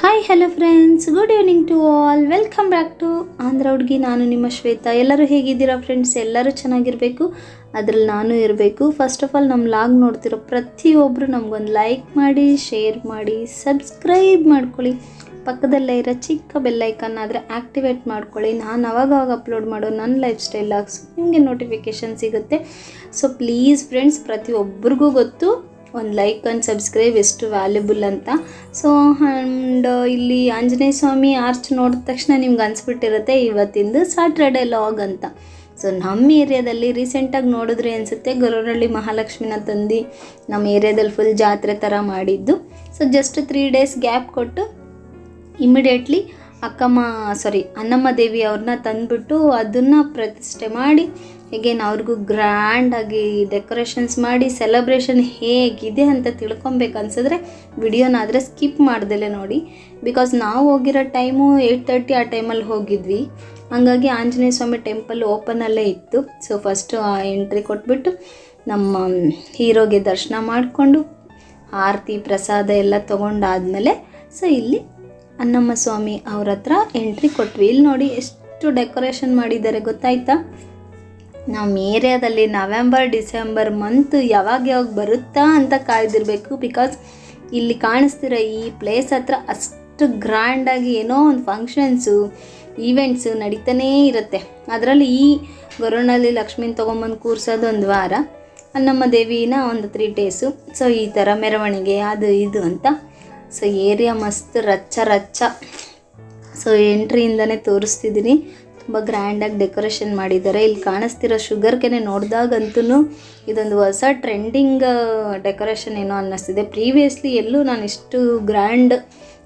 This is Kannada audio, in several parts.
Hi hello friends good evening to all welcome back to Andhra ಹುಡುಗಿ ನಾನು ನಿಮ್ಮ ಶ್ವೇತಾ. ಎಲ್ಲರೂ ಹೇಗಿದ್ದೀರಾ ಫ್ರೆಂಡ್ಸ್ ಎಲ್ಲರೂ ಚೆನ್ನಾಗಿರಬೇಕು? ಅದರಲ್ಲಿ ನಾನು ಇರಬೇಕು. ಫಸ್ಟ್ ಆಫ್ ಆಲ್ ನಮ್ಮ ಲಾಗ್ ನೋಡ್ತಿರೋ ಪ್ರತಿಯೊಬ್ಬರು ನಮಗೊಂದು ಲೈಕ್ ಮಾಡಿ ಶೇರ್ ಮಾಡಿ ಸಬ್ಸ್ಕ್ರೈಬ್ ಮಾಡ್ಕೊಳ್ಳಿ. ಪಕ್ಕದಲ್ಲೇ ಇರೋ ಚಿಕ್ಕ ಬೆಲ್ಲೈಕನ್ ಆದರೆ ಆ್ಯಕ್ಟಿವೇಟ್ ಮಾಡ್ಕೊಳ್ಳಿ. ನಾನು ಅವಾಗ ಅವಾಗ ಅಪ್ಲೋಡ್ ಮಾಡೋ ನನ್ನ ಲೈಫ್ ಸ್ಟೈಲ್ ಲಾಗ್ಸ್ ನಿಮಗೆ ನೋಟಿಫಿಕೇಷನ್ ಸಿಗುತ್ತೆ. ಸೊ ಪ್ಲೀಸ್ ಫ್ರೆಂಡ್ಸ್ ಪ್ರತಿಯೊಬ್ಬರಿಗೂ ಗೊತ್ತು. ಒಂದು ಲೈಕ್ ಆ್ಯಂಡ್ ಸಬ್ಸ್ಕ್ರೈಬ್ ಎಷ್ಟು ವ್ಯಾಲ್ಯೂಬಲ್ ಅಂತ. ಸೊ ಆ್ಯಂಡ್ ಇಲ್ಲಿ ಆಂಜನೇಯ ಸ್ವಾಮಿ ಆರ್ಚ್ ನೋಡಿದ ತಕ್ಷಣ ನಿಮ್ಗೆ ಅನ್ಸ್ಬಿಟ್ಟಿರುತ್ತೆ ಇವತ್ತಿಂದು ಸಾಟ್ರಡೆ ಲಾಗ್ ಅಂತ. ಸೊ ನಮ್ಮ ಏರಿಯಾದಲ್ಲಿ ರೀಸೆಂಟಾಗಿ ನೋಡಿದ್ರೆ ಅನಿಸುತ್ತೆ ಗೊರವರಳ್ಳಿ ಮಹಾಲಕ್ಷ್ಮಿನ ತಂದು ನಮ್ಮ ಏರಿಯಾದಲ್ಲಿ ಫುಲ್ ಜಾತ್ರೆ ಥರ ಮಾಡಿದ್ದು. So just three days gap ಕೊಟ್ಟು ಇಮಿಡಿಯೇಟ್ಲಿ ಅಕ್ಕಮ್ಮ ಸಾರಿ ಅನ್ನಮ್ಮ ದೇವಿ ಅವ್ರನ್ನ ತಂದುಬಿಟ್ಟು ಅದನ್ನು ಪ್ರತಿಷ್ಠೆ ಮಾಡಿ ಹೇಗೇನು ಅವ್ರಿಗೂ ಗ್ರ್ಯಾಂಡಾಗಿ ಡೆಕೋರೇಷನ್ಸ್ ಮಾಡಿ ಸೆಲೆಬ್ರೇಷನ್ ಹೇಗಿದೆ ಅಂತ ತಿಳ್ಕೊಬೇಕು ಅನ್ಸಿದ್ರೆ ವಿಡಿಯೋನಾದರೆ ಸ್ಕಿಪ್ ಮಾಡ್ದಲೆ ನೋಡಿ. ಬಿಕಾಸ್ ನಾವು ಹೋಗಿರೋ ಟೈಮು ಏಯ್ಟ್ ತರ್ಟಿ ಆ ಟೈಮಲ್ಲಿ ಹೋಗಿದ್ವಿ. ಹಂಗಾಗಿ ಆಂಜನೇಯ ಸ್ವಾಮಿ ಟೆಂಪಲ್ ಓಪನಲ್ಲೇ ಇತ್ತು. ಸೊ ಫಸ್ಟು ಆ ಎಂಟ್ರಿ ಕೊಟ್ಬಿಟ್ಟು ನಮ್ಮ ಹೀರೋಗೆ ದರ್ಶನ ಮಾಡಿಕೊಂಡು, ಆರತಿ ಪ್ರಸಾದ ಎಲ್ಲ ತೊಗೊಂಡಾದ್ಮೇಲೆ ಸೊ ಇಲ್ಲಿ ಅನ್ನಮ್ಮ ಸ್ವಾಮಿ ಅವ್ರ ಹತ್ರ ಎಂಟ್ರಿ ಕೊಟ್ವಿ. ಇಲ್ಲಿ ನೋಡಿ ಎಷ್ಟು ಡೆಕೋರೇಷನ್ ಮಾಡಿದ್ದಾರೆ ಗೊತ್ತಾಯ್ತಾ? ನಮ್ಮ ಏರಿಯಾದಲ್ಲಿ ನವೆಂಬರ್ ಡಿಸೆಂಬರ್ ಮಂತ್ ಯಾವಾಗ ಯಾವಾಗ ಬರುತ್ತಾ ಅಂತ ಕಾಯ್ದಿರಬೇಕು ಬಿಕಾಸ್ ಇಲ್ಲಿ ಕಾಣಿಸ್ತಿರೋ ಈ ಪ್ಲೇಸ್ ಹತ್ರ ಅಷ್ಟು ಗ್ರ್ಯಾಂಡಾಗಿ ಏನೋ ಒಂದು ಫಂಕ್ಷನ್ಸು ಈವೆಂಟ್ಸು ನಡೀತಾನೇ ಇರುತ್ತೆ. ಅದರಲ್ಲಿ ಈ ಗೊರೋನಲ್ಲಿ ಲಕ್ಷ್ಮೀನ ತೊಗೊಂಬಂದು ಕೂರ್ಸೋದು ಒಂದು ವಾರ ಅನ್ನಮ್ಮ ದೇವಿನ ಒಂದು ತ್ರೀ ಡೇಸು ಸೊ ಈ ಥರ ಮೆರವಣಿಗೆ, ಅದು ಇದು ಅಂತ ಸೊ ಏರಿಯಾ ಮಸ್ತ್ ರಚ್ಚ ರಚ್ಚ. ಸೊ ಎಂಟ್ರಿಯಿಂದನೇ ತೋರಿಸ್ತಿದ್ದೀನಿ ತುಂಬ ಗ್ರ್ಯಾಂಡಾಗಿ ಡೆಕೋರೇಷನ್ ಮಾಡಿದ್ದಾರೆ. ಇಲ್ಲಿ ಕಾಣಿಸ್ತಿರೋ ಶುಗರ್ ಕೆನೆ ನೋಡಿದಾಗಂತೂ ಇದೊಂದು ಹೊಸ ಟ್ರೆಂಡಿಂಗ್ ಡೆಕೋರೇಷನ್ ಏನೋ ಅನ್ನಿಸ್ತಿದೆ. ಪ್ರೀವಿಯಸ್ಲಿ ಎಲ್ಲೂ ನಾನು ಇಷ್ಟು ಗ್ರ್ಯಾಂಡ್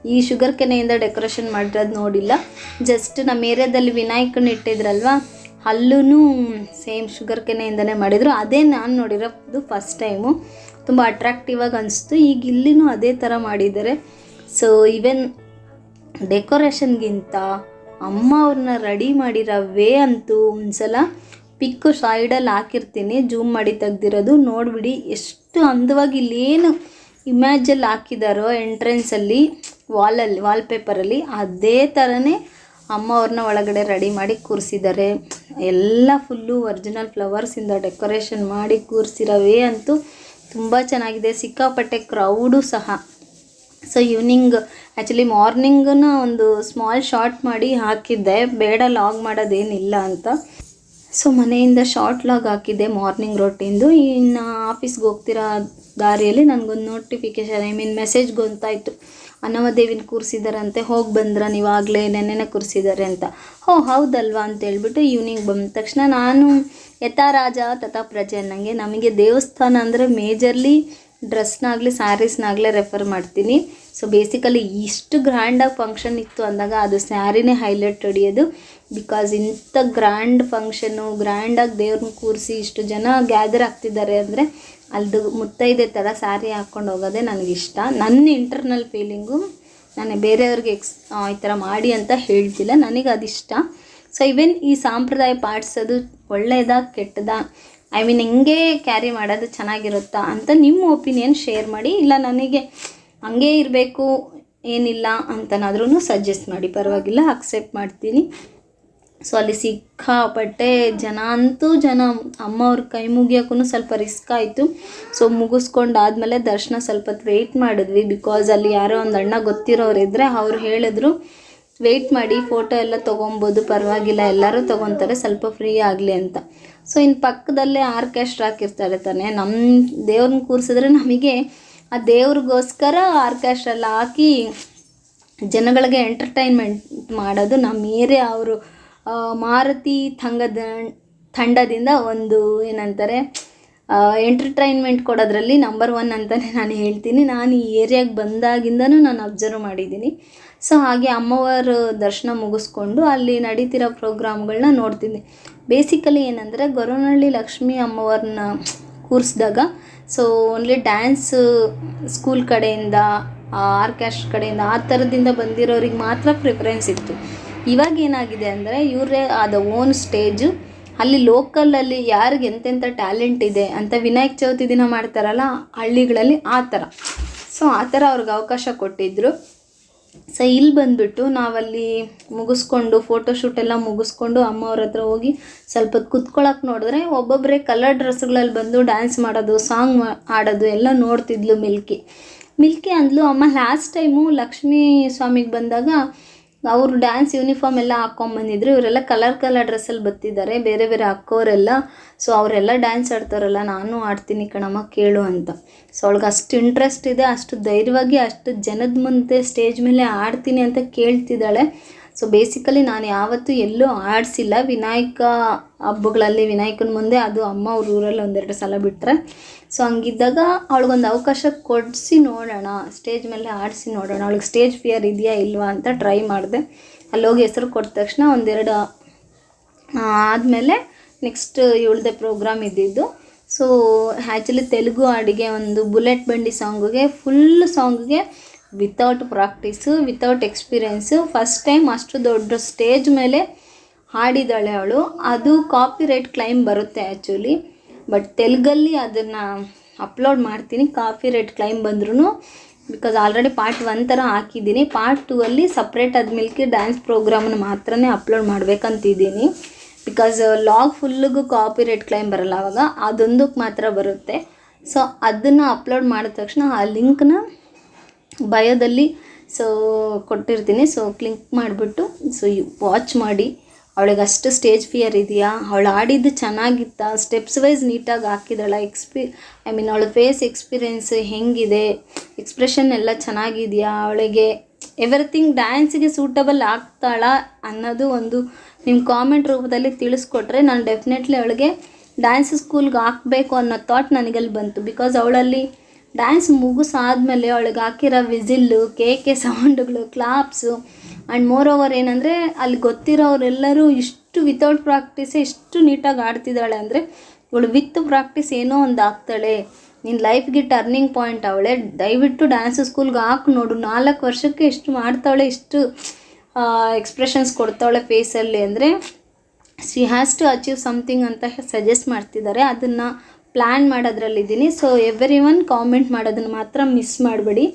ಈ ಶುಗರ್ ಕೆನೆಯಿಂದ ಡೆಕೋರೇಷನ್ ಮಾಡಿರೋದು ನೋಡಿಲ್ಲ. ಜಸ್ಟ್ ನಮ್ಮ ಏರಿಯಾದಲ್ಲಿ ವಿನಾಯಕನ ಇಟ್ಟಿದ್ರಲ್ವಾ? ಅಲ್ಲೂ ಸೇಮ್ ಶುಗರ್ ಕೆನೆಯಿಂದನೇ ಮಾಡಿದರು. ಅದೇ ನಾನು ನೋಡಿರೋದು ಫಸ್ಟ್ ಟೈಮು ತುಂಬ ಅಟ್ರಾಕ್ಟಿವ್ ಆಗಿ ಅನಿಸ್ತು. ಈಗ ಇಲ್ಲಿನೂ ಅದೇ ಥರ ಮಾಡಿದ್ದಾರೆ. ಸೊ ಇವೆನ್ ಡೆಕೋರೇಷನ್ಗಿಂತ ಅಮ್ಮ ಅವ್ರನ್ನ ರೆಡಿ ಮಾಡಿರೋ ವೇ ಅಂತೂ ಒಂದ್ಸಲ ಪಿಕ್ಕು ಸೈಡಲ್ಲಿ ಹಾಕಿರ್ತೀನಿ. ಜೂಮ್ ಮಾಡಿ ತೆಗ್ದಿರೋದು. ನೋಡಿಬಿಡಿ ಎಷ್ಟು ಅಂದವಾಗಿ ಇಲ್ಲೇನು ಇಮ್ಯಾಜಲ್ಲಿ ಹಾಕಿದಾರೋ ಎಂಟ್ರೆನ್ಸಲ್ಲಿ ವಾಲಲ್ಲಿ ವಾಲ್ಪೇಪರಲ್ಲಿ ಅದೇ ಥರನೇ ಅಮ್ಮ ಅವ್ರನ್ನ ಒಳಗಡೆ ರೆಡಿ ಮಾಡಿ ಕೂರಿಸಿದ್ದಾರೆ. ಎಲ್ಲ ಫುಲ್ಲು ಒರಿಜಿನಲ್ ಫ್ಲವರ್ಸಿಂದ ಡೆಕೋರೇಷನ್ ಮಾಡಿ ಕೂರಿಸಿರೋವೇ ಅಂತೂ ತುಂಬ ಚೆನ್ನಾಗಿದೆ. ಸಿಕ್ಕಾಪಟ್ಟೆ ಕ್ರೌಡು ಸಹ. ಸೊ ಈವ್ನಿಂಗ್ ಆ್ಯಕ್ಚುಲಿ ಮಾರ್ನಿಂಗನ ಒಂದು ಸ್ಮಾಲ್ ಶಾರ್ಟ್ ಮಾಡಿ ಹಾಕಿದ್ದೆ. ಬೇಡ ಲಾಗ್ ಮಾಡೋದೇನಿಲ್ಲ ಅಂತ. ಸೊ ಮನೆಯಿಂದ ಶಾರ್ಟ್ ಲಾಗ್ ಹಾಕಿದ್ದೆ ಮಾರ್ನಿಂಗ್ ರೊಟ್ಟಿಂದು ಇನ್ನು ಆಫೀಸ್ಗೆ ಹೋಗ್ತಿರೋ ದಾರಿಯಲ್ಲಿ ನನಗೊಂದು ನೋಟಿಫಿಕೇಶನ್ ಐ ಮೀನ್ ಮೆಸೇಜ್ ಗೊತ್ತಾಯಿತು ಅನ್ನವ ದೇವಿನ ಕೂರಿಸಿದಾರಂತೆ, ಹೋಗಿ ಬಂದ್ರ ನೀವಾಗಲೇ ನೆನ್ನೆನೆ ಕೂರಿಸಿದ್ದಾರೆ ಅಂತ. ಹೋ, ಹೌದಲ್ವಾ? ಅಂತ ಹೇಳ್ಬಿಟ್ಟು ಈವ್ನಿಂಗ್ ಬಂದ ತಕ್ಷಣ ನಾನು ಯಥಾ ರಾಜ ತಥಾ ಪ್ರಜೆ ಅನ್ನಂಗೆ ನಮಗೆ ದೇವಸ್ಥಾನ ಅಂದರೆ ಮೇಜರ್ಲಿ ಡ್ರೆಸ್ನಾಗಲಿ, ಸ್ಯಾರೀಸ್ನಾಗಲೇ ರೆಫರ್ ಮಾಡ್ತೀನಿ. ಸೊ ಬೇಸಿಕಲಿ ಇಷ್ಟು ಗ್ರ್ಯಾಂಡಾಗಿ ಫಂಕ್ಷನ್ ಇತ್ತು ಅಂದಾಗ ಅದು ಸ್ಯಾರಿನೇ ಹೈಲೈಟ್ ಹೊಡಿಯೋದು. ಬಿಕಾಸ್ ಇಂಥ ಗ್ರ್ಯಾಂಡ್ ಫಂಕ್ಷನು ಗ್ರ್ಯಾಂಡಾಗಿ ದೇವ್ರನ್ನ ಕೂರಿಸಿ ಇಷ್ಟು ಜನ ಗ್ಯಾದರ್ ಆಗ್ತಿದ್ದಾರೆ ಅಂದರೆ ಅಲ್ದು ಮುತ್ತೈದೆ ಥರ ಸ್ಯಾರಿ ಹಾಕ್ಕೊಂಡು ಹೋಗೋದೇ ನನಗಿಷ್ಟ. ನನ್ನ ಇಂಟರ್ನಲ್ ಫೀಲಿಂಗು ನಾನು ಬೇರೆಯವ್ರಿಗೆ ಎಕ್ಸ್ ಈ ಥರ ಮಾಡಿ ಅಂತ ಹೇಳ್ತಿಲ್ಲ. ನನಗೆ ಅದಿಷ್ಟ ಸೊ ಇವೆನ್ ಈ ಸಾಂಪ್ರದಾಯ ಪಾಟಿಸೋದು ಒಳ್ಳೆಯದಾ ಕೆಟ್ಟದಾ ಐ ಮೀನ್ ಹೆಂಗೆ ಕ್ಯಾರಿ ಮಾಡೋದು ಚೆನ್ನಾಗಿರುತ್ತಾ ಅಂತ ನಿಮ್ಮ ಒಪಿನಿಯನ್ ಶೇರ್ ಮಾಡಿ, ಇಲ್ಲ ನನಗೆ ಹಂಗೆ ಇರಬೇಕು, ಏನಿಲ್ಲ ಅಂತನಾದ್ರೂ ಸಜೆಸ್ಟ್ ಮಾಡಿ. ಪರವಾಗಿಲ್ಲ ಅಕ್ಸೆಪ್ಟ್ ಮಾಡ್ತೀನಿ. ಸೊ ಅಲ್ಲಿ ಸಿಕ್ಕಾಪಟ್ಟೆ ಜನ ಅಂತೂ ಜನ, ಅಮ್ಮ ಅವ್ರ ಕೈ ಮುಗಿಯೋಕ್ಕೂ ಸ್ವಲ್ಪ ರಿಸ್ಕ್ ಆಯಿತು. ಸೊ ಮುಗಿಸ್ಕೊಂಡಾದ್ಮೇಲೆ ದರ್ಶನ ಸ್ವಲ್ಪ ವೆಯ್ಟ್ ಮಾಡಿದ್ವಿ. ಬಿಕಾಸ್ ಅಲ್ಲಿ ಯಾರೋ ಒಂದು ಅಣ್ಣ ಗೊತ್ತಿರೋರು ಇದ್ದರೆ ಅವ್ರು ಹೇಳಿದ್ರು ವೆಯ್ಟ್ ಮಾಡಿ ಫೋಟೋ ಎಲ್ಲ ತೊಗೊಬೋದು, ಪರವಾಗಿಲ್ಲ, ಎಲ್ಲರೂ ತೊಗೊತಾರೆ, ಸ್ವಲ್ಪ ಫ್ರೀ ಆಗಲಿ ಅಂತ. ಸೊ ಇನ್ನು ಪಕ್ಕದಲ್ಲೇ ಆರ್ಕೆಸ್ಟ್ರಾ ಹಾಕಿರ್ತಾರೆ ತಾನೆ. ನಮ್ಮ ದೇವ್ರನ್ನ ಕೂರಿಸಿದ್ರೆ ನಮಗೆ ಆ ದೇವ್ರಿಗೋಸ್ಕರ ಆರ್ಕೆಸ್ಟ್ರೆಲ್ಲ ಹಾಕಿ ಜನಗಳಿಗೆ ಎಂಟರ್ಟೈನ್ಮೆಂಟ್ ಮಾಡೋದು ನಮ್ಮ ಏರಿಯಾ ಅವರು. ಮಾರುತಿ ತಂಗದ ತಂಡದಿಂದ ಒಂದು ಏನಂತಾರೆ ಎಂಟರ್ಟೈನ್ಮೆಂಟ್ ಕೊಡೋದ್ರಲ್ಲಿ ನಂಬರ್ ಒನ್ ಅಂತಲೇ ನಾನು ಹೇಳ್ತೀನಿ. ನಾನು ಈ ಏರಿಯಾಗೆ ಬಂದಾಗಿಂದನೂ ನಾನು ಅಬ್ಸರ್ವ್ ಮಾಡಿದ್ದೀನಿ. ಸೊ ಹಾಗೆ ಅಮ್ಮವರ ದರ್ಶನ ಮುಗಿಸ್ಕೊಂಡು ಅಲ್ಲಿ ನಡೀತಿರೋ ಪ್ರೋಗ್ರಾಮ್ಗಳನ್ನ ನೋಡ್ತೀನಿ. ಬೇಸಿಕಲಿ ಏನಂದರೆ ಗೊರವನಹಳ್ಳಿ ಲಕ್ಷ್ಮೀ ಅಮ್ಮವ್ರನ್ನ ಕೂರಿಸಿದಾಗ ಸೊ ಓನ್ಲಿ ಡ್ಯಾನ್ಸ್ ಸ್ಕೂಲ್ ಕಡೆಯಿಂದ ಆರ್ಕೆಸ್ಟ್ರಾ ಕಡೆಯಿಂದ, ಆ ಥರದಿಂದ ಬಂದಿರೋರಿಗೆ ಮಾತ್ರ ಪ್ರಿಫರೆನ್ಸ್ ಇತ್ತು. ಇವಾಗ ಏನಾಗಿದೆ ಅಂದರೆ ಇವರೇ ಆದ ಓನ್ ಸ್ಟೇಜು ಅಲ್ಲಿ ಲೋಕಲಲ್ಲಿ ಯಾರಿಗೆ ಎಂತೆಂಥ ಟ್ಯಾಲೆಂಟ್ ಇದೆ ಅಂತ ವಿನಾಯಕ ಚೌತಿ ದಿನ ಮಾಡ್ತಾರಲ್ಲ ಹಳ್ಳಿಗಳಲ್ಲಿ ಆ ಥರ ಸೊ ಆ ಥರ ಅವ್ರಿಗೆ ಅವಕಾಶ ಕೊಟ್ಟಿದ್ದರು ಸೊ ಇಲ್ಲಿ ಬಂದುಬಿಟ್ಟು ನಾವಲ್ಲಿ ಮುಗಿಸ್ಕೊಂಡು ಫೋಟೋಶೂಟ್ ಎಲ್ಲ ಮುಗಿಸ್ಕೊಂಡು ಅಮ್ಮ ಅವ್ರ ಹತ್ರ ಹೋಗಿ ಸ್ವಲ್ಪ ಹೊತ್ತು ಕುತ್ಕೊಳಕ್ಕೆ ನೋಡಿದ್ರೆ ಒಬ್ಬೊಬ್ಬರೇ ಕಲರ್ ಡ್ರೆಸ್ಗಳಲ್ಲಿ ಬಂದು ಡ್ಯಾನ್ಸ್ ಮಾಡೋದು ಸಾಂಗ್ ಆಡೋದು ಎಲ್ಲ ನೋಡ್ತಿದ್ಲು ಮಿಲ್ಕಿ. ಮಿಲ್ಕಿ ಅಂದ್ಲು, ಅಮ್ಮ ಲಾಸ್ಟ್ ಟೈಮು ಲಕ್ಷ್ಮೀ ಸ್ವಾಮಿಗೆ ಬಂದಾಗ ಅವರು ಡ್ಯಾನ್ಸ್ ಯೂನಿಫಾರ್ಮ್ ಎಲ್ಲ ಹಾಕ್ಕೊಂಬಂದಿದ್ರು ಇವರೆಲ್ಲ ಕಲರ್ ಕಲರ್ ಡ್ರೆಸ್ಸಲ್ಲಿ ಬತ್ತಿದ್ದಾರೆ ಬೇರೆ ಬೇರೆ ಅಕ್ಕೋರೆಲ್ಲ ಸೊ ಅವರೆಲ್ಲ ಡ್ಯಾನ್ಸ್ ಆಡ್ತಾರಲ್ಲ, ನಾನು ಆಡ್ತೀನಿ ಕಣಮ್ಮ, ಕೇಳು ಅಂತ. ಸೊ ಅವಳಿಗೆ ಅಷ್ಟು ಇಂಟ್ರೆಸ್ಟ್ ಇದೆ, ಅಷ್ಟು ಧೈರ್ಯವಾಗಿ ಅಷ್ಟು ಜನದ ಮುಂದೆ ಸ್ಟೇಜ್ ಮೇಲೆ ಆಡ್ತೀನಿ ಅಂತ ಕೇಳ್ತಿದ್ದಾಳೆ. ಸೊ ಬೇಸಿಕಲಿ ನಾನು ಯಾವತ್ತೂ ಎಲ್ಲೂ ಆಡಿಸಿಲ್ಲ. ವಿನಾಯಕ ಹಬ್ಬಗಳಲ್ಲಿ ವಿನಾಯಕನ ಮುಂದೆ ಅದು ಅಮ್ಮ ಅವ್ರ ಊರಲ್ಲಿ ಒಂದೆರಡು ಸಲ ಬಿಟ್ಟರೆ ಸೊ ಹಂಗಿದ್ದಾಗ ಅವಳಿಗೊಂದು ಅವಕಾಶ ಕೊಡಿಸಿ ನೋಡೋಣ. ಸ್ಟೇಜ್ ಮೇಲೆ ಆಡಿಸಿ ನೋಡೋಣ. ಅವಳಿಗೆ ಸ್ಟೇಜ್ ಫಿಯರ್ ಇದೆಯಾ ಇಲ್ವಾ ಅಂತ ಟ್ರೈ ಮಾಡಿದೆ. ಅಲ್ಲೋಗಿ ಹೆಸರು ಕೊಟ್ಟ ತಕ್ಷಣ ಒಂದೆರಡು ಆದಮೇಲೆ ನೆಕ್ಸ್ಟ್ ಇವಳದೇ ಪ್ರೋಗ್ರಾಮ್ ಇದ್ದಿದ್ದು. ಸೊ ಆ್ಯಕ್ಚುಲಿ ತೆಲುಗು ಹಾಡಿಗೆ ಒಂದು ಬುಲೆಟ್ ಬಂಡಿ ಸಾಂಗಿಗೆ, full ಸಾಂಗಿಗೆ without practice without experience first time ಅಷ್ಟು ದೊಡ್ಡ ಸ್ಟೇಜ್ ಮೇಲೆ ಹಾಡಿದಾಳೆ ಅವಳು. ಅದು ಕಾಪಿ ರೈಟ್ ಕ್ಲೈಮ್ ಬರುತ್ತೆ ಆ್ಯಕ್ಚುಲಿ ಬಟ್ ತೆಲುಗಲ್ಲಿ ಅದನ್ನು ಅಪ್ಲೋಡ್ ಮಾಡ್ತೀನಿ. ಕಾಪಿ ರೈಟ್ ಕ್ಲೈಮ್ ಬಂದ್ರೂ ಬಿಕಾಸ್ ಆಲ್ರೆಡಿ ಪಾರ್ಟ್ ಒನ್ ಥರ ಹಾಕಿದ್ದೀನಿ. ಪಾರ್ಟ್ ಟೂ ಅಲ್ಲಿ ಸಪ್ರೇಟ್ ಮಿಲ್ಕಿ ಡ್ಯಾನ್ಸ್ ಪ್ರೋಗ್ರಾಮನ್ನು ಮಾತ್ರನೇ ಅಪ್ಲೋಡ್ ಮಾಡಬೇಕಂತಿದ್ದೀನಿ. ಬಿಕಾಸ್ ಲಾಗ್ ಫುಲ್ಲಿಗೂ ಕಾಪಿ ರೈಟ್ ಕ್ಲೈಮ್ ಬರಲ್ಲ ಅವಾಗ. ಅದೊಂದಕ್ಕೆ ಮಾತ್ರ ಬರುತ್ತೆ. ಸೊ ಅದನ್ನು ಅಪ್ಲೋಡ್ ಮಾಡಿದ ತಕ್ಷಣ ಆ ಲಿಂಕ್ನ ಬಯೋದಲ್ಲಿ ಸೊ ಕೊಟ್ಟಿರ್ತೀನಿ. ಸೊ ಕ್ಲಿಕ್ ಮಾಡಿಬಿಟ್ಟು ಸೊ ವಾಚ್ ಮಾಡಿ. ಅವಳಿಗೆ ಅಷ್ಟು ಸ್ಟೇಜ್ ಫಿಯರ್ ಇದೆಯಾ? ಅವಳು ಆಡಿದ್ದು ಚೆನ್ನಾಗಿತ್ತಾ? ಸ್ಟೆಪ್ಸ್ ವೈಸ್ ನೀಟಾಗಿ ಹಾಕಿದಾಳ ಎಕ್ಸ್ಪಿ ಐ ಮೀನ್ ಅವಳ ಫೇಸ್ ಎಕ್ಸ್ಪೀರಿಯೆನ್ಸ್ ಹೆಂಗಿದೆ? ಎಕ್ಸ್ಪ್ರೆಷನ್ ಎಲ್ಲ ಚೆನ್ನಾಗಿದೆಯಾ? ಅವಳಿಗೆ ಎವ್ರಿಥಿಂಗ್ ಡ್ಯಾನ್ಸಿಗೆ ಸೂಟಬಲ್ ಆಗ್ತಾಳ ಅನ್ನೋದು ಒಂದು ನಿಮ್ಮ ಕಾಮೆಂಟ್ ರೂಪದಲ್ಲಿ ತಿಳಿಸ್ಕೊಟ್ರೆ ನಾನು ಡೆಫಿನೆಟ್ಲಿ ಅವಳಿಗೆ ಡ್ಯಾನ್ಸ್ ಸ್ಕೂಲ್ಗೆ ಹಾಕಬೇಕು ಅನ್ನೋ ಥಾಟ್ ನನಗಲ್ಲಿ ಬಂತು. ಬಿಕಾಸ್ ಅವಳಲ್ಲಿ ಡ್ಯಾನ್ಸ್ ಮುಗಿಸಾದ್ಮೇಲೆ ಅವಳಿಗೆ ಹಾಕಿರೋ ವಿಸಿಲ್ಲು ಕೇಕೆ ಸೌಂಡ್ಗಳು ಕ್ಲಾಪ್ಸು ಆ್ಯಂಡ್ ಮೋರ್ ಓವರ್ ಏನಂದರೆ ಅಲ್ಲಿ ಗೊತ್ತಿರೋರೆಲ್ಲರೂ ಇಷ್ಟು ವಿತೌಟ್ ಪ್ರಾಕ್ಟೀಸೆ ಇಷ್ಟು ನೀಟಾಗಿ ಆಡ್ತಿದ್ದಾಳೆ ಅಂದರೆ ಇವಳು ವಿತ್ ಪ್ರಾಕ್ಟೀಸ್ ಏನೋ ಒಂದು ಆಗ್ತಾಳೆ. ನಿನ್ನ ಲೈಫ್ಗೆ ಟರ್ನಿಂಗ್ ಪಾಯಿಂಟ್ ಅವಳೆ. ದಯವಿಟ್ಟು ಡ್ಯಾನ್ಸ್ ಸ್ಕೂಲ್ಗೆ ಹಾಕಿ ನೋಡು. ನಾಲ್ಕು ವರ್ಷಕ್ಕೆ ಎಷ್ಟು ಮಾಡ್ತಾಳೆ, ಇಷ್ಟು ಎಕ್ಸ್ಪ್ರೆಷನ್ಸ್ ಕೊಡ್ತಾಳೆ ಫೇಸಲ್ಲಿ ಅಂದರೆ she has to achieve something ಅಂತ ಸಜೆಸ್ಟ್ ಮಾಡ್ತಿದ್ದಾರೆ. ಅದನ್ನು ಪ್ಲ್ಯಾನ್ ಮಾಡೋದ್ರಲ್ಲಿದ್ದೀನಿ. ಸೊ ಎವ್ರಿ ಒನ್ ಕಾಮೆಂಟ್ ಮಾಡೋದನ್ನು ಮಾತ್ರ ಮಿಸ್ ಮಾಡಬೇಡಿ.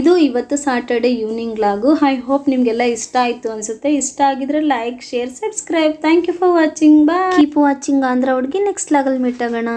ಇದು ಇವತ್ತು Saturday evening log. I hope ನಿಮಗೆಲ್ಲ ಇಷ್ಟ ಆಯಿತು ಅನಿಸುತ್ತೆ. ಇಷ್ಟ ಆಗಿದ್ರೆ like share subscribe thank you for watching ಬಾ ಕೀಪ್ ವಾಚಿಂಗ್ ಆಂಧ್ರ ಹುಡುಗಿ ನೆಕ್ಸ್ಟ್ ಲಾಗಲ್ಲಿ ಮೀಟ್ ಆಗೋಣ.